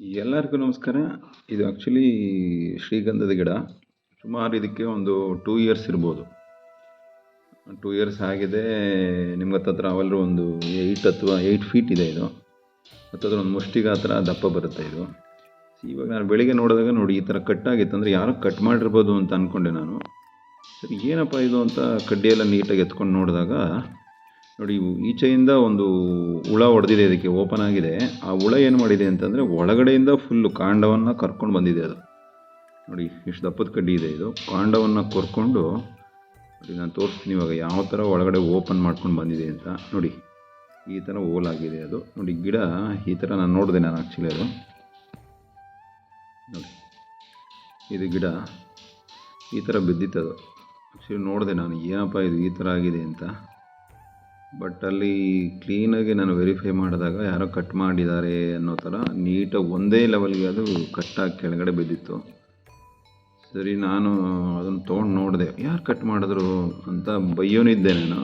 ಎಲ್ಲರಿಗೂ ನಮಸ್ಕಾರ. ಇದು ಆ್ಯಕ್ಚುಲಿ ಶ್ರೀಗಂಧದ ಗಿಡ. ಸುಮಾರು ಇದಕ್ಕೆ ಒಂದು ಟೂ ಇಯರ್ಸ್ ಇರ್ಬೋದು. ಟೂ ಇಯರ್ಸ್ ಆಗಿದೆ. ನಿಮ್ಗೆ ಹತ್ತತ್ರ ಅವೆಲ್ಲರೂ ಒಂದು ಏಯ್ಟ್ ಅಥವಾ ಏಯ್ಟ್ ಫೀಟ್ ಇದೆ ಇದು. ಹತ್ತತ್ರ ಒಂದು ಮುಷ್ಟಿಗೆ ಹತ್ರ ದಪ್ಪ ಬರುತ್ತೆ ಇದು. ಇವಾಗ ನಾನು ಬೆಳಿಗ್ಗೆ ನೋಡಿದಾಗ ನೋಡಿ ಈ ಥರ ಕಟ್ಟಾಗಿತ್ತು ಅಂದರೆ ಯಾರೋ ಕಟ್ ಮಾಡಿರ್ಬೋದು ಅಂತ ಅಂದ್ಕೊಂಡೆ ನಾನು. ಸರಿ, ಏನಪ್ಪ ಇದು ಅಂತ ಕಡ್ಡಿಯೆಲ್ಲ ನೀಟಾಗಿ ಎತ್ಕೊಂಡು ನೋಡಿದಾಗ ನೋಡಿ ಈಚೆಯಿಂದ ಒಂದು ಹುಳ ಹೊಡೆದಿದೆ, ಇದಕ್ಕೆ ಓಪನ್ ಆಗಿದೆ. ಆ ಹುಳ ಏನು ಮಾಡಿದೆ ಅಂತಂದರೆ, ಒಳಗಡೆಯಿಂದ ಫುಲ್ಲು ಕಾಂಡವನ್ನು ಕರ್ಕೊಂಡು ಬಂದಿದೆ ಅದು. ನೋಡಿ ಇಷ್ಟು ದಪ್ಪದ ಕಡ್ಡಿ ಇದೆ ಇದು. ಕಾಂಡವನ್ನು ಕೊರ್ಕೊಂಡು, ನೋಡಿ, ನಾನು ತೋರಿಸ್ತೀನಿ ಇವಾಗ ಯಾವ ಥರ ಒಳಗಡೆ ಓಪನ್ ಮಾಡ್ಕೊಂಡು ಬಂದಿದೆ ಅಂತ. ನೋಡಿ, ಈ ಥರ ಓಲಾಗಿದೆ ಅದು. ನೋಡಿ, ಗಿಡ ಈ ಥರ ನಾನು ನೋಡಿದೆ ನಾನು ಆ್ಯಕ್ಚುಲಿ ಅದು. ನೋಡಿ, ಇದು ಗಿಡ ಈ ಥರ ಬಿದ್ದಿತ್ತು ಅದು. ಆ್ಯಕ್ಚುಲಿ ನೋಡಿದೆ ನಾನು, ಏನಪ್ಪ ಇದು ಈ ಥರ ಆಗಿದೆ ಅಂತ. ಬಟ್ ಅಲ್ಲಿ ಕ್ಲೀನಾಗಿ ನಾನು ವೆರಿಫೈ ಮಾಡಿದಾಗ ಯಾರೋ ಕಟ್ ಮಾಡಿದ್ದಾರೆ ಅನ್ನೋ ಥರ ನೀಟಾಗಿ ಒಂದೇ ಲೆವೆಲ್ಗೆ ಅದು ಕಟ್ಟಾಗಿ ಕೆಳಗಡೆ ಬಿದ್ದಿತ್ತು. ಸರಿ, ನಾನು ಅದನ್ನು ತೊಗೊಂಡು ನೋಡಿದೆ. ಯಾರು ಕಟ್ ಮಾಡಿದ್ರು ಅಂತ ಬೈಯೋನಿದ್ದೆ ನಾನು.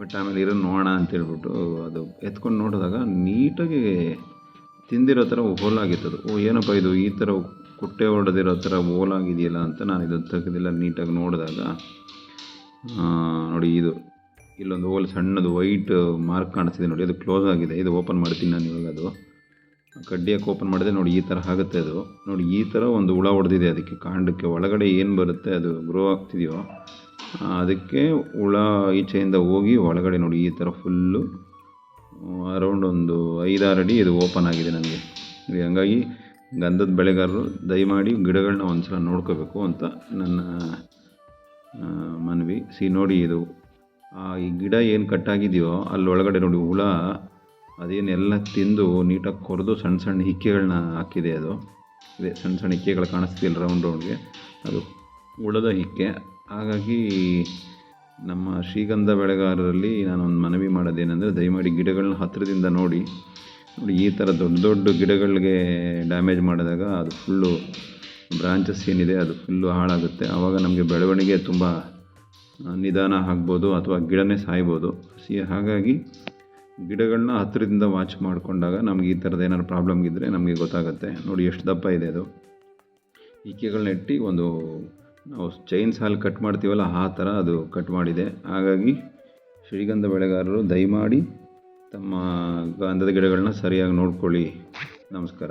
ಬಟ್ ಆಮೇಲೆ ಇರೋ ನೋಡೋಣ ಅಂತೇಳ್ಬಿಟ್ಟು ಅದು ಎತ್ಕೊಂಡು ನೋಡಿದಾಗ ನೀಟಾಗಿ ತಿಂದಿರೋ ಥರ ಅದು ಓ, ಏನಪ್ಪ ಇದು? ಈ ಥರ ಕುಟ್ಟೆ ಹೊಡೆದಿರೋ ಥರ ಹೋಲಾಗಿದೆಯಲ್ಲ ಅಂತ ನಾನು ಇದನ್ನು ತೆಗೆದಿಲ್ಲ ನೀಟಾಗಿ ನೋಡಿದಾಗ. ನೋಡಿ ಇದು. ಇಲ್ಲೊಂದು ಹೋಲ್ ಸಣ್ಣದು ವೈಟ್ ಮಾರ್ಕ್ ಕಾಣಿಸ್ತಿದೆ ನೋಡಿ, ಅದು ಕ್ಲೋಸ್ ಆಗಿದೆ. ಇದು ಓಪನ್ ಮಾಡ್ತೀನಿ ನಾನು ಇವಾಗ ಅದು. ಕಡ್ಡಿಯಕ್ಕೆ ಓಪನ್ ಮಾಡಿದೆ ನೋಡಿ ಈ ಥರ ಆಗುತ್ತೆ ಅದು. ನೋಡಿ ಈ ಥರ ಒಂದು ಹುಳ ಹೊಡೆದಿದೆ ಅದಕ್ಕೆ ಕಾಂಡಕ್ಕೆ. ಒಳಗಡೆ ಏನು ಬರುತ್ತೆ ಅದು ಗ್ರೋ ಆಗ್ತಿದೆಯೋ ಅದಕ್ಕೆ ಹುಳ ಈಚೆಯಿಂದ ಹೋಗಿ ಒಳಗಡೆ ನೋಡಿ ಈ ಥರ ಫುಲ್ಲು ಅರೌಂಡ್ ಒಂದು ಐದಾರು ಅಡಿ ಇದು ಓಪನ್ ಆಗಿದೆ ನನಗೆ. ಹಂಗಾಗಿ ಗಂಧದ ಬೆಳೆಗಾರರು ದಯಮಾಡಿ ಗಿಡಗಳನ್ನ ಒಂದು ಸಲ ನೋಡ್ಕೋಬೇಕು ಅಂತ ನನ್ನ ಮನವಿ. ಸಿ ನೋಡಿ ಇದು ಈ ಗಿಡ ಏನು ಕಟ್ಟಾಗಿದೆಯೋ ಅಲ್ಲಿ ಒಳಗಡೆ ನೋಡಿ ಹುಳ, ಅದೇನೆಲ್ಲ ತಿಂದು ನೀಟಾಗಿ ಕೊರೆದು ಸಣ್ಣ ಸಣ್ಣ ಹಿಕ್ಕೆಗಳನ್ನ ಹಾಕಿದೆ ಅದು. ಇದೆ, ಸಣ್ಣ ಸಣ್ಣ ಹಿಕ್ಕೆಗಳು ಕಾಣಿಸ್ತಿಲ್ಲ ರೌಂಡ್ ರೌಂಡ್ಗೆ ಅದು ಹುಳದ ಹಿಕ್ಕೆ. ಹಾಗಾಗಿ ನಮ್ಮ ಶ್ರೀಗಂಧ ಬೆಳೆಗಾರರಲ್ಲಿ ನಾನೊಂದು ಮನವಿ ಮಾಡೋದೇನೆಂದರೆ ದಯಮಾಡಿ ಗಿಡಗಳನ್ನ ಹತ್ತಿರದಿಂದ ನೋಡಿ. ನೋಡಿ, ಈ ಥರ ದೊಡ್ಡ ದೊಡ್ಡ ಗಿಡಗಳಿಗೆ ಡ್ಯಾಮೇಜ್ ಮಾಡಿದಾಗ ಅದು ಫುಲ್ಲು ಬ್ರಾಂಚಸ್ ಏನಿದೆ, ಅದು ಫುಲ್ಲು ಹಾಳಾಗುತ್ತೆ. ಆವಾಗ ನಮಗೆ ಬೆಳವಣಿಗೆ ತುಂಬ ನಿಧಾನ ಆಗ್ಬೋದು ಅಥವಾ ಗಿಡನೇ ಸಾಯ್ಬೋದು. ಸಿ, ಹಾಗಾಗಿ ಗಿಡಗಳನ್ನ ಹತ್ತಿರದಿಂದ ವಾಚ್ ಮಾಡಿಕೊಂಡಾಗ ನಮ್ಗೆ ಈ ಥರದ ಏನಾದ್ರು ಪ್ರಾಬ್ಲಮ್ ಇದ್ದರೆ ನಮಗೆ ಗೊತ್ತಾಗುತ್ತೆ. ನೋಡಿ ಎಷ್ಟು ದಪ್ಪ ಇದೆ ಅದು. ಈಕೆಗಳನ್ನ ಇಟ್ಟು ಒಂದು, ನಾವು ಚೈನ್ ಹಾಲು ಕಟ್ ಮಾಡ್ತೀವಲ್ಲ, ಆ ಥರ ಅದು ಕಟ್ ಮಾಡಿದೆ. ಹಾಗಾಗಿ ಶ್ರೀಗಂಧ ಬೆಳೆಗಾರರು ದಯಮಾಡಿ ತಮ್ಮ ಗಂಧದ ಗಿಡಗಳನ್ನ ಸರಿಯಾಗಿ ನೋಡ್ಕೊಳ್ಳಿ. ನಮಸ್ಕಾರ.